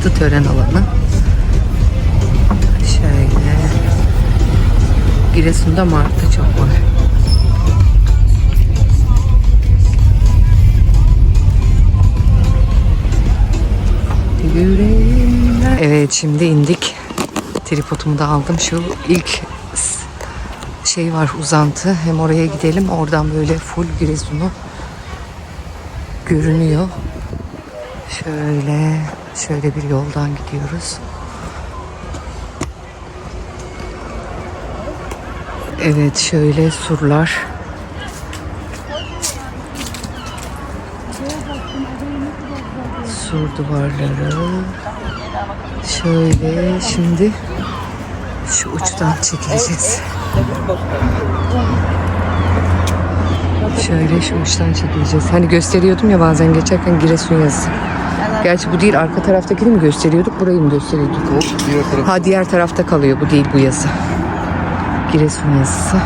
martı tören alanı. Şöyle. Giresun'da martı çok var. Evet şimdi indik. Tripodumu da aldım. Şu ilk şey var uzantı. Hem oraya gidelim. Oradan böyle full Giresun'u görünüyor. Şöyle şöyle bir yoldan gidiyoruz. Evet şöyle surlar. Sur duvarları. Şöyle şimdi şu uçtan çekileceğiz. Şöyle şu uçtan çekileceğiz. Hani gösteriyordum ya bazen geçerken Giresun yazısı. Gerçi bu değil arka taraftakini mi gösteriyorduk burayı mı gösteriyorduk? Diğer taraf Ha diğer tarafta kalıyor bu değil bu yazı. Giresun yazısı.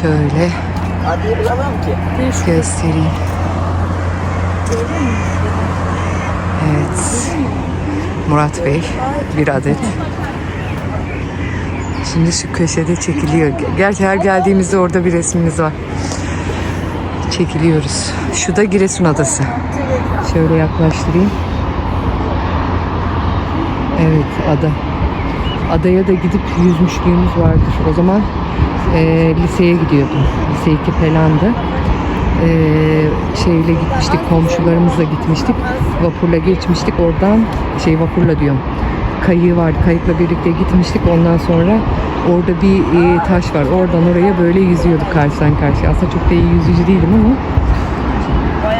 Şöyle Adıyı bulamam ki. göstereyim. Evet. Murat Bey bir adet. Şimdi şu köşede çekiliyor. Gerçi her geldiğimizde orada bir resmimiz var. Çekiliyoruz. Şu da Giresun Adası. Şöyle yaklaştırayım. Evet ada. Adaya da gidip yüzmüşlüğümüz vardır. O zaman eee, liseye gidiyordum. Lise 2 falandı. Eee, şeyle gitmiştik, komşularımızla gitmiştik. Vapurla geçmiştik. Oradan şey vapurla diyorum. Kayığı vardı. Kayıkla birlikte gitmiştik. Ondan sonra orada bir eee, taş var. Oradan oraya böyle yüzüyorduk karşıdan karşıya. Aslında çok da iyi yüzücü değilim ama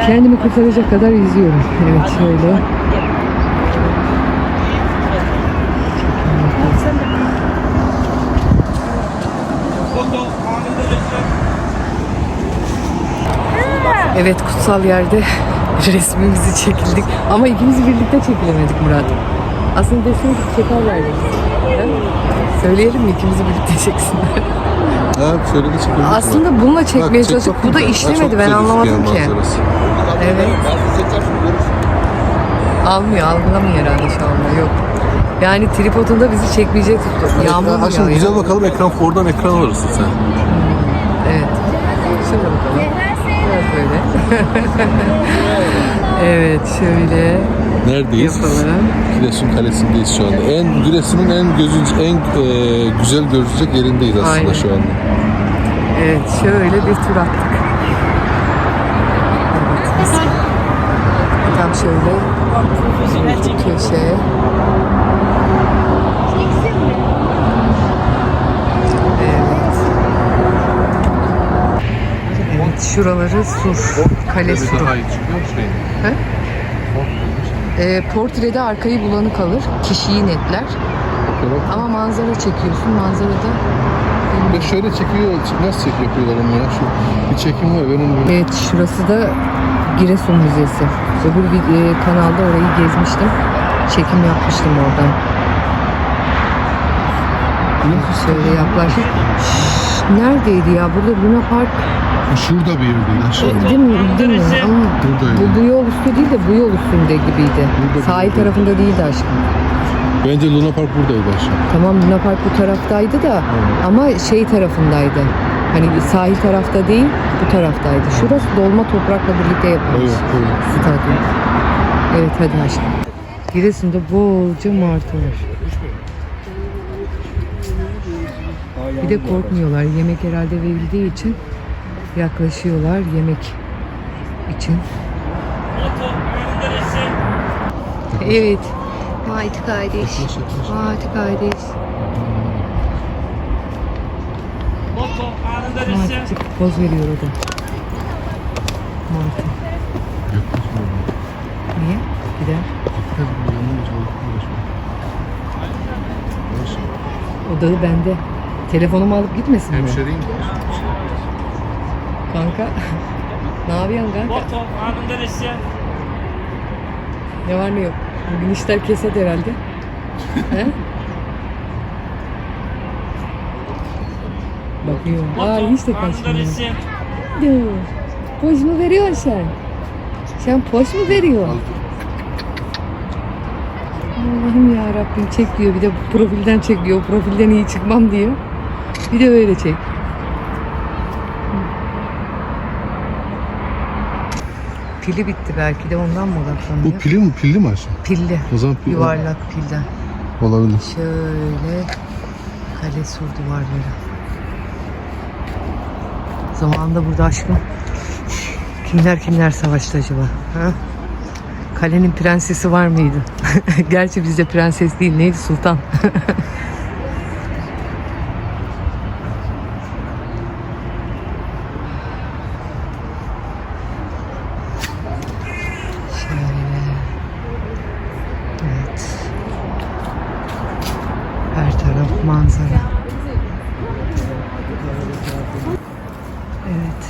kendimi kurtaracak kadar yüzüyorum. Evet şöyle. Evet kutsal yerde resmimizi çekildik. Ama ikimiz birlikte çekilemedik Murat. Aslında deseydik çekerlerdi. Ha? Söyleyelim mi ikimizi birlikte çeksinler. Ha şöyle de çekelim. Aslında bununla çekmeye çalıştık. Bu da işlemedi. Ben anlamadım ki. manzarası. Evet. Almıyor, algılamıyor herhalde şu anda. Yok. Yani tripodunda bizi çekmeyecek tuttu. Yağmur Ha, mu yağıyor? güzel bakalım ekran oradan ekran alırsın sen. Evet. Şöyle bakalım. Biraz böyle. evet şöyle Neredeyiz? yapalım. Giresun Kalesi'ndeyiz şu anda. En Giresun'un en gözünce en e, güzel görülecek yerindeyiz aslında Aynen. şu anda. Evet şöyle bir tur attık. Evet. Tam şöyle köşe. Evet. Evet şuraları sur. Kale suru. Şey. He? Ee, portrede arkayı bulanık alır. Kişiyi netler. Ama manzara çekiyorsun. Manzarada Ve şöyle çekiyor, nasıl çek yapıyorlar onu ya? Şu bir çekim var ben onu Evet şurası da Giresun Müzesi. Öbür bir e, kanalda orayı gezmiştim. Çekim yapmıştım oradan. Şöyle yaklaş. Şşş, Neredeydi ya? Burada Luna Park Şurada bir yerdeydi aşağıda. e, değil mi? Değil mi? Ama Buradaydı. bu, bu yol üstü değil de bu yol üstünde gibiydi. Burada, Sahil tarafında değildi aşkım. Bence Luna Park buradaydı aşağı. Tamam Luna Park bu taraftaydı da ama şey tarafındaydı. Hani sahil tarafta değil bu taraftaydı. Şurası dolma toprakla birlikte yapılmış. Evet, evet. Stadyum. Evet hadi aşkım. Giresun'da bolca martı var. Bir de korkmuyorlar. Yemek herhalde verildiği için yaklaşıyorlar yemek için. Evet. Haydi kardeş. Haydi kardeş. Martı poz veriyor o da. Martı. Niye? Gider. O da bende. Telefonumu alıp gitmesin mi? Hemşeriyim. Kanka. ne yapıyorsun kanka? Resim. Ne var ne yok. Bugün işler kesat herhalde. He? Bakıyor. Aa hiç de Foto anında kaçmıyor. Dur. Poz mu veriyorsun sen? Sen poz mu veriyorsun? Allah'ım ya Rabbim çek diyor. Bir de profilden çek diyor. Profilden iyi çıkmam diyor. Bir de öyle çek. Pili bitti belki de ondan mı odaklanıyor? Bu pili mi? Pilli mi aşkım? Pilli. O zaman pil Yuvarlak pilden. olabilir. Şöyle kale sur duvarları. Zamanında burada aşkım kimler kimler savaştı acaba? Ha? Kalenin prensesi var mıydı? Gerçi bizde prenses değil neydi sultan? Şöyle. Evet. Her taraf manzara. Evet.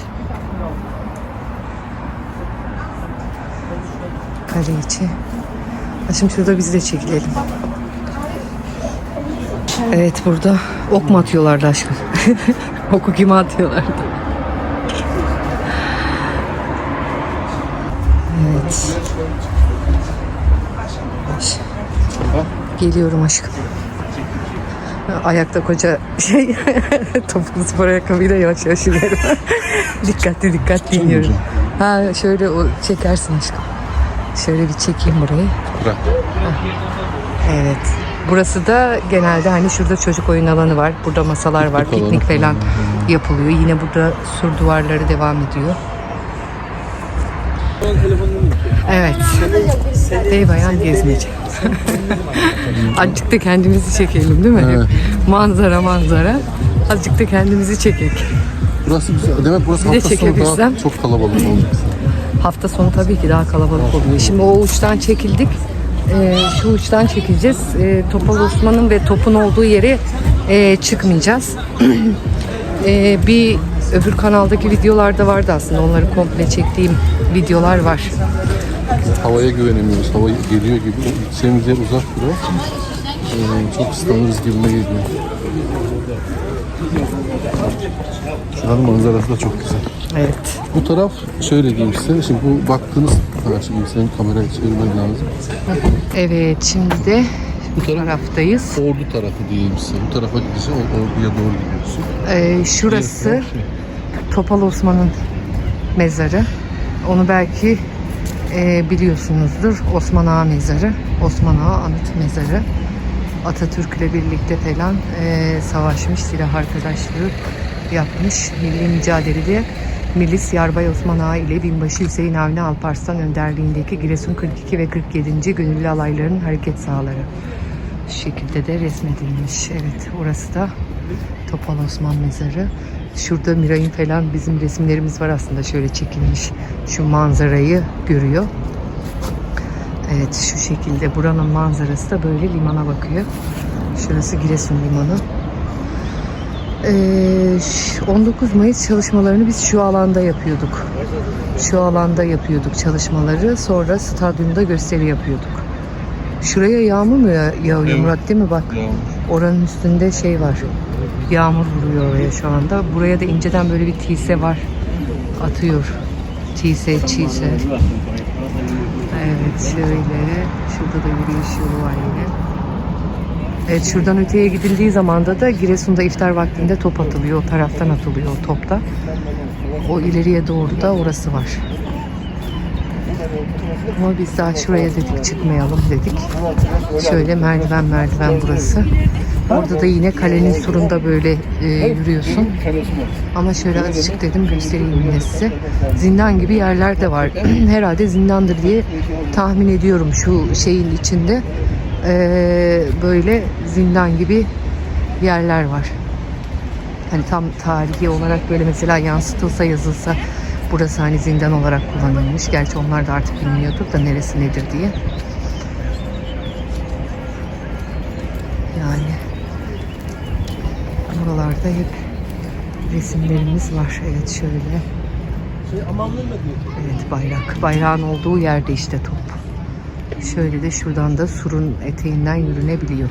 Kale içi. Şimdi şurada biz de çekilelim. Evet burada ok mu atıyorlardı aşkım? Oku kime atıyorlardı? Evet. Geliyorum aşkım. Ayakta koca şey topuklu spor ayakkabıyla yavaş yavaş inerim. dikkatli dikkatli iniyorum. Ha şöyle o çekersin aşkım. Şöyle bir çekeyim burayı. Bırak. Evet. Burası da genelde hani şurada çocuk oyun alanı var. Burada masalar var. Piknik Piknik falan yapılıyor. Yine burada sur duvarları devam ediyor. Evet. Bey bayan gezmece. Azıcık da kendimizi çekelim değil mi? Evet. Manzara manzara. Azıcık da kendimizi çekek. Burası güzel. Demek burası Bir de hafta sonu daha çok kalabalık olacak. Hafta sonu tabii ki daha kalabalık oluyor. Şimdi o uçtan çekildik. Ee, şu uçtan çekileceğiz. Ee, Topal Osman'ın ve topun olduğu yere e, çıkmayacağız. Ee, bir öbür kanaldaki videolarda vardı aslında. Onları komple çektiğim videolar var. Havaya güvenemiyoruz. Hava geliyor gibi. Gideceğimiz yer uzak biraz. Ee, çok ıslanırız gibime geliyor. Şuranın manzarası da çok güzel. Evet. Bu taraf şöyle diyeyim size. Şimdi bu baktığınız şimdi senin kamerayı çevirmen lazım. Evet şimdi de Bu taraf taraftayız. ordu tarafı diyeyim size. Bu tarafa o- Orduya doğru gidiyorsun. Ee, şurası şey. Topal Osman'ın mezarı. Onu belki e, biliyorsunuzdur. Osman Ağa mezarı. Osman Ağa anıt mezarı. Atatürk'le birlikte falan e, savaşmış, silah arkadaşlığı yapmış. Milli mücadelede Milis Yarbay Osman Ağa ile Binbaşı Hüseyin Avni Alparslan önderliğindeki Giresun 42 ve 47. Gönüllü Alayların hareket sahaları. Şu şekilde de resmedilmiş. Evet orası da Topal Osman Mezarı. Şurada Miray'ın falan bizim resimlerimiz var aslında şöyle çekilmiş. Şu manzarayı görüyor. Evet şu şekilde buranın manzarası da böyle limana bakıyor. Şurası Giresun Limanı. Ee, ş- 19 Mayıs çalışmalarını biz şu alanda yapıyorduk. Şu alanda yapıyorduk çalışmaları. Sonra stadyumda gösteri yapıyorduk. Şuraya yağmur mu ya- yağıyor Evet. Murat değil mi? Bak oranın üstünde şey var. Yağmur vuruyor oraya şu anda. Buraya da inceden böyle bir tise var. Atıyor. Tise, çise. Evet şöyle. Şurada da yürüyüş yolu var yine. Evet şuradan öteye gidildiği zaman da da Giresun'da iftar vaktinde top atılıyor. O taraftan atılıyor o topta. O ileriye doğru da orası var. Ama biz daha şuraya dedik çıkmayalım dedik. Şöyle merdiven merdiven burası. Orada da yine kalenin surunda böyle e, yürüyorsun. Ama şöyle azıcık dedim göstereyim yine size. Zindan gibi yerler de var. Herhalde zindandır diye tahmin ediyorum şu şeyin içinde. E, böyle zindan gibi yerler var. Hani tam tarihi olarak böyle mesela yansıtılsa yazılsa burası hani zindan olarak kullanılmış. Gerçi onlar da artık bilmiyordur da neresi nedir diye. Yani buralarda hep resimlerimiz var. Evet şöyle. Evet bayrak. Bayrağın olduğu yerde işte top. Şöyle de şuradan da surun eteğinden yürünebiliyor.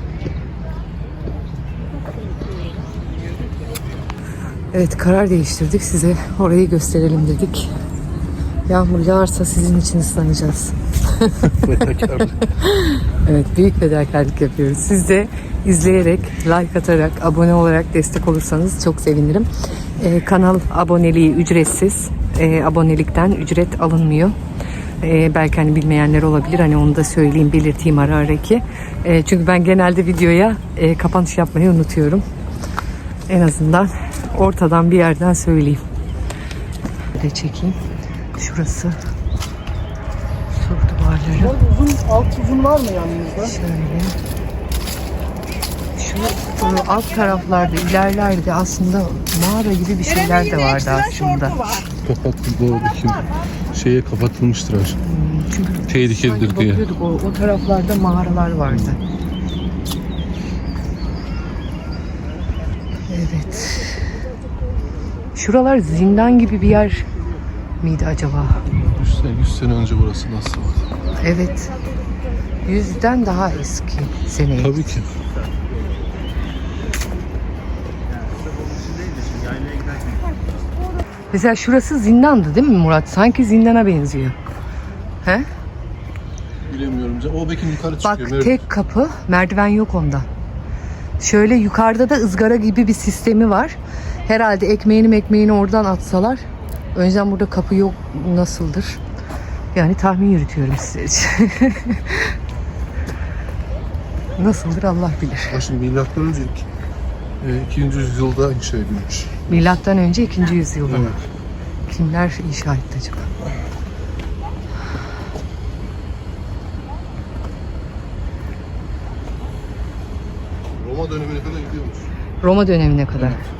Evet karar değiştirdik. Size orayı gösterelim dedik. Yağmur yağarsa sizin için ıslanacağız. Evet büyük fedakarlık yapıyoruz. Siz de izleyerek, like atarak, abone olarak destek olursanız çok sevinirim. Ee, kanal aboneliği ücretsiz. Ee, abonelikten ücret alınmıyor. Ee, belki hani bilmeyenler olabilir. Hani onu da söyleyeyim, belirteyim ara ara ki. Ee, çünkü ben genelde videoya e, kapanış yapmayı unutuyorum. En azından ortadan bir yerden söyleyeyim. Bir de çekeyim. Şurası sur duvarları. Uzun, alt uzun var mı yanınızda? Şöyle. Şu e, alt taraflarda, ilerlerde aslında mağara gibi bir şeyler de vardı aslında. Kapatıldı oradaki şeye kapatılmıştır aşkım. Çünkü Tehlikelidir diye. bakıyorduk, o, o taraflarda mağaralar vardı. Evet. Şuralar zindan gibi bir yer miydi acaba? 100 sene, 100 sene önce burası nasıl? Evet. Yüzden daha eski seneye. Tabii ki. Mesela şurası zindandı değil mi Murat? Sanki zindana benziyor. He? Bilemiyorum. O belki yukarı Bak çıkıyor. Mer- tek kapı, merdiven yok onda. Şöyle yukarıda da ızgara gibi bir sistemi var. Herhalde ekmeğini ekmeğini oradan atsalar. Önceden burada kapı yok nasıldır? Yani tahmin yürütüyorum size. nasıldır Allah bilir. Bak şimdi milattan önce e, 2. yüzyılda inşa edilmiş. Milattan önce 2. yüzyılda. Evet. Kimler inşa etti acaba? Roma dönemine kadar gidiyormuş. Roma dönemine kadar. Evet,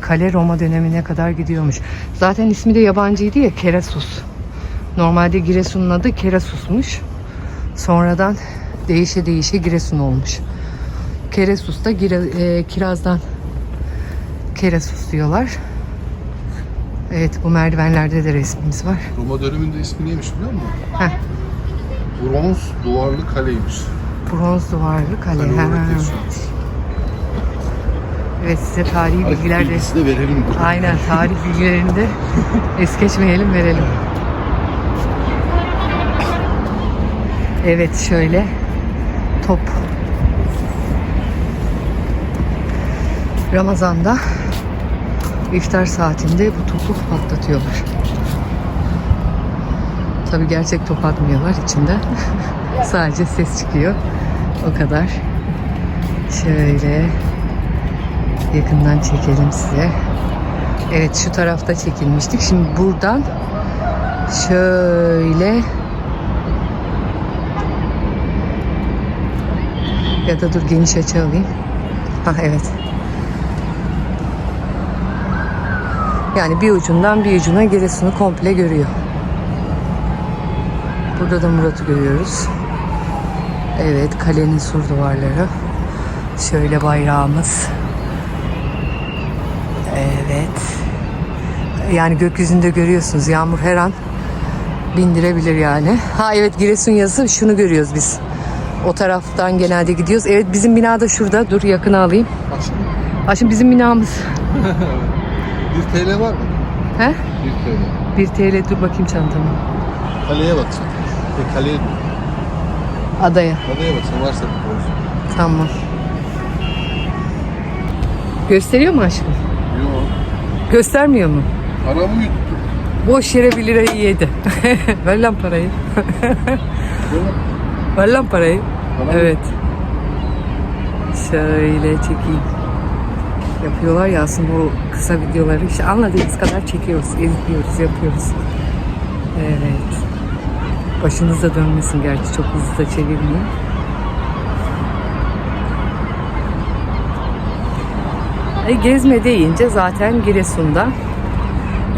kale Roma dönemine kadar gidiyormuş. Zaten ismi de yabancıydı ya, Kerasus. Normalde Giresun'un adı Kerasus'muş. Sonradan değişe değişe Giresun olmuş. Keresus da Gire- e, kirazdan Kerasus diyorlar. Evet, bu merdivenlerde de resmimiz var. Roma döneminde ismi neymiş biliyor musun? Heh. Bronz duvarlı kaleymiş. Bronz duvarlı kale. Kale olarak. Evet, size tarihi bilgiler de Bilgisi de verelim. Aynen tarih bilgilerini de es geçmeyelim verelim. Evet şöyle top. Ramazan'da iftar saatinde bu topu patlatıyorlar. Tabi gerçek top atmıyorlar içinde. Sadece ses çıkıyor. O kadar. Şöyle yakından çekelim size. Evet şu tarafta çekilmiştik. Şimdi buradan şöyle ya da dur geniş açı alayım. Ha evet. Yani bir ucundan bir ucuna Giresun'u komple görüyor. Burada da Murat'ı görüyoruz. Evet kalenin sur duvarları. Şöyle bayrağımız. Evet. Yani gökyüzünde görüyorsunuz yağmur her an bindirebilir yani. Ha evet Giresun yazısı şunu görüyoruz biz. O taraftan genelde gidiyoruz. Evet bizim bina da şurada. Dur yakına alayım. Ha şimdi bizim binamız. 1 TL var mı? He? 1 TL. 1 TL dur bakayım çantama. Kaleye bakacaksın. E, kaleye, Adaya. kaleye bakacaksın. Varsa bir. Tamam. Gösteriyor mu aşkım? Yok. Göstermiyor mu? Paramı yuttu. Boş yere 1 lirayı yedi. Ver lan parayı. Ver lan parayı. Tamam. Evet. Şöyle çekeyim. Yapıyorlar ya aslında o kısa videoları işte anladığımız kadar çekiyoruz, editliyoruz, yapıyoruz. Evet. Başınıza dönmesin gerçi çok hızlı da çevirmiyor. E, gezme deyince zaten Giresun'da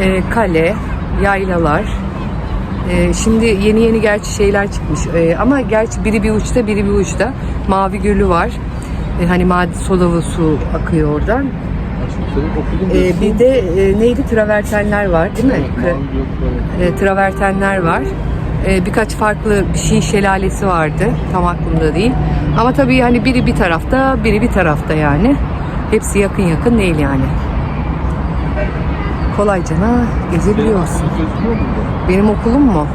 e, kale, yaylalar, ee, şimdi yeni yeni gerçi şeyler çıkmış. Ee, ama gerçi biri bir uçta biri bir uçta. Mavi Gölü var. Ee, hani madi sodalı su akıyor oradan. Diyorsun. bir de e, neydi? Travertenler var değil mi? E, travertenler var. Birkaç farklı bir şey şelalesi vardı. Tam aklımda değil. Ama tabii hani biri bir tarafta biri bir tarafta yani. Hepsi yakın yakın değil yani kolaycana gezebiliyorsun benim okulum mu?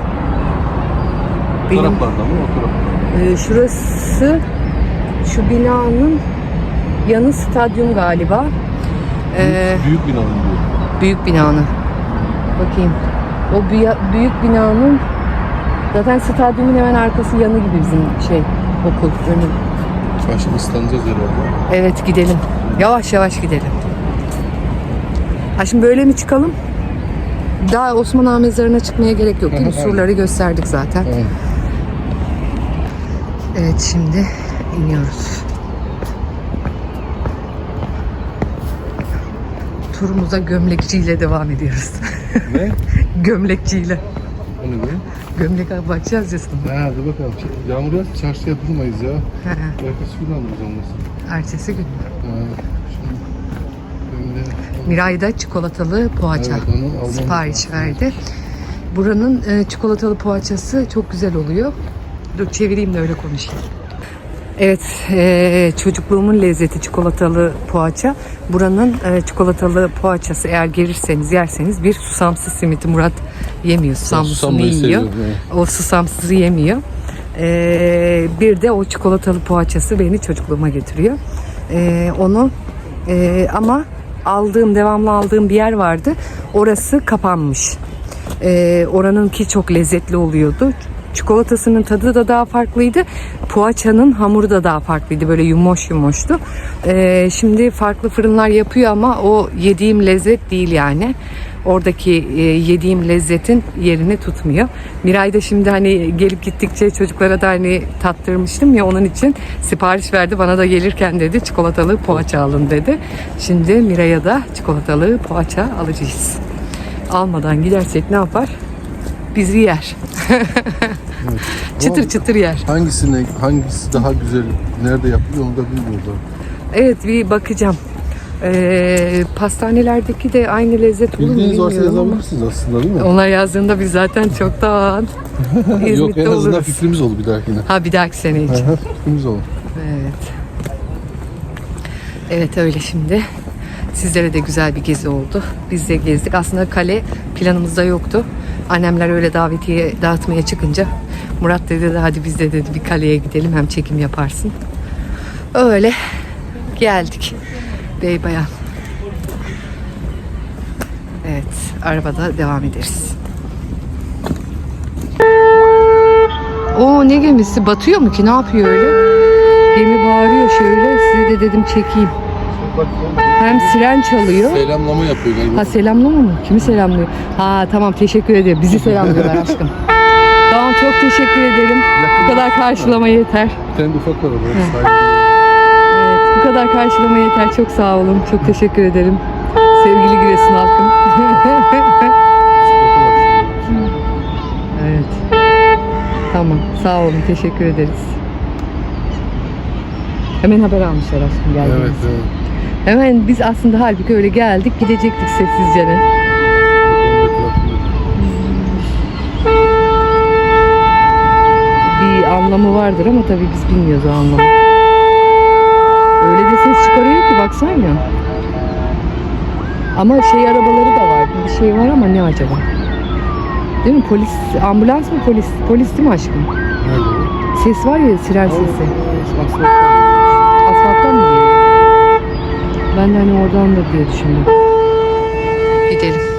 Benim mı? Ee, şurası şu binanın yanı stadyum galiba. Ee, Büyük bina mı diyor. büyük binanın. Bakayım. O büyü- büyük binanın zaten stadyumun hemen arkası yanı gibi bizim şey okul önü. Şimdi ıslanacağız herhalde. Evet gidelim. Yavaş yavaş gidelim. Ha şimdi böyle mi çıkalım? Daha Osman Ağa mezarına çıkmaya gerek yok değil mi? Surları gösterdik zaten. Evet şimdi iniyoruz. Turumuza gömlekçiyle devam ediyoruz. Ne? gömlekçiyle. O ne be? Gömlek alıp bakacağız ya sana. Ha hadi bakalım. Yağmur yağsa çarşıya yapılmayız ya. Ertesi gün alırız olmasın. Ertesi gün. Böyle... Miray'da çikolatalı poğaça Evet, sipariş verdi. Buranın e, çikolatalı poğaçası çok güzel oluyor. Dur çevireyim de öyle konuşayım. Evet, e, çocukluğumun lezzeti çikolatalı poğaça. Buranın e, çikolatalı poğaçası eğer gelirseniz yerseniz bir susamsız simiti Murat yemiyor. Susamlısını yiyor. O susamsızı yemiyor. E, bir de o çikolatalı poğaçası beni çocukluğuma getiriyor. E, onu e, ama aldığım, devamlı aldığım bir yer vardı. Orası kapanmış. E, oranınki çok lezzetli oluyordu. Çikolatasının tadı da daha farklıydı. Poğaçanın hamuru da daha farklıydı. Böyle yumoş yumoştu. E, şimdi farklı fırınlar yapıyor ama o yediğim lezzet değil yani. Oradaki e, yediğim lezzetin yerini tutmuyor. Miray da şimdi hani gelip gittikçe çocuklara da hani tattırmıştım ya onun için sipariş verdi. Bana da gelirken dedi çikolatalı poğaça alın dedi. Şimdi Miray'a da çikolatalı poğaça alacağız. Almadan gidersek ne yapar? Bizi yer. çıtır çıtır yer. Hangisine, hangisi daha güzel, nerede yapılıyor onu da bilmiyorlar. Evet bir bakacağım. Ee, pastanelerdeki de aynı lezzet olur mu Bildiğiniz varsa bilmiyorum ama. yazabilirsiniz aslında değil mi? Onlar yazdığında biz zaten çoktan Yok İzmit'te en azından oluruz. fikrimiz oldu bir dahakine. Ha bir dahaki sene için. Aha, fikrimiz oldu. Evet. Evet öyle şimdi. Sizlere de güzel bir gezi oldu. Biz de gezdik. Aslında kale planımızda yoktu. Annemler öyle davetiye dağıtmaya çıkınca Murat dedi de hadi biz de dedi bir kaleye gidelim hem çekim yaparsın. Öyle geldik. Bey bayan. Evet arabada devam ederiz. O ne gemisi? Batıyor mu ki? Ne yapıyor öyle? Gemi bağırıyor şöyle. Size de dedim çekeyim. Hem siren çalıyor. Selamlama yapıyor galiba. Ha selamlama mı? Kimi selamlıyor? Ha tamam teşekkür ederim. Bizi selamlıyorlar aşkım. Tamam çok teşekkür ederim. Bu kadar karşılama yeter. De ufak var orada. Bu kadar karşılama yeter. Çok sağ olun. Çok teşekkür ederim. Sevgili Giresun halkım. evet. Tamam. Sağ olun. Teşekkür ederiz. Hemen haber almışlar aşkım geldiğiniz. Evet, evet. Hemen biz aslında halbuki öyle geldik gidecektik sessizce. Etrafında. Bir anlamı vardır ama tabii biz bilmiyoruz o anlamı. Öyle de ses çıkarıyor ki baksana. Ama şey arabaları da var. Bir şey var ama ne acaba? Değil mi? Polis, ambulans mı polis? Polis değil mi aşkım? Ses var ya siren sesi. Asfalttan Asfalttan mı geliyor? Ben de hani oradan da diye düşündüm. Gidelim.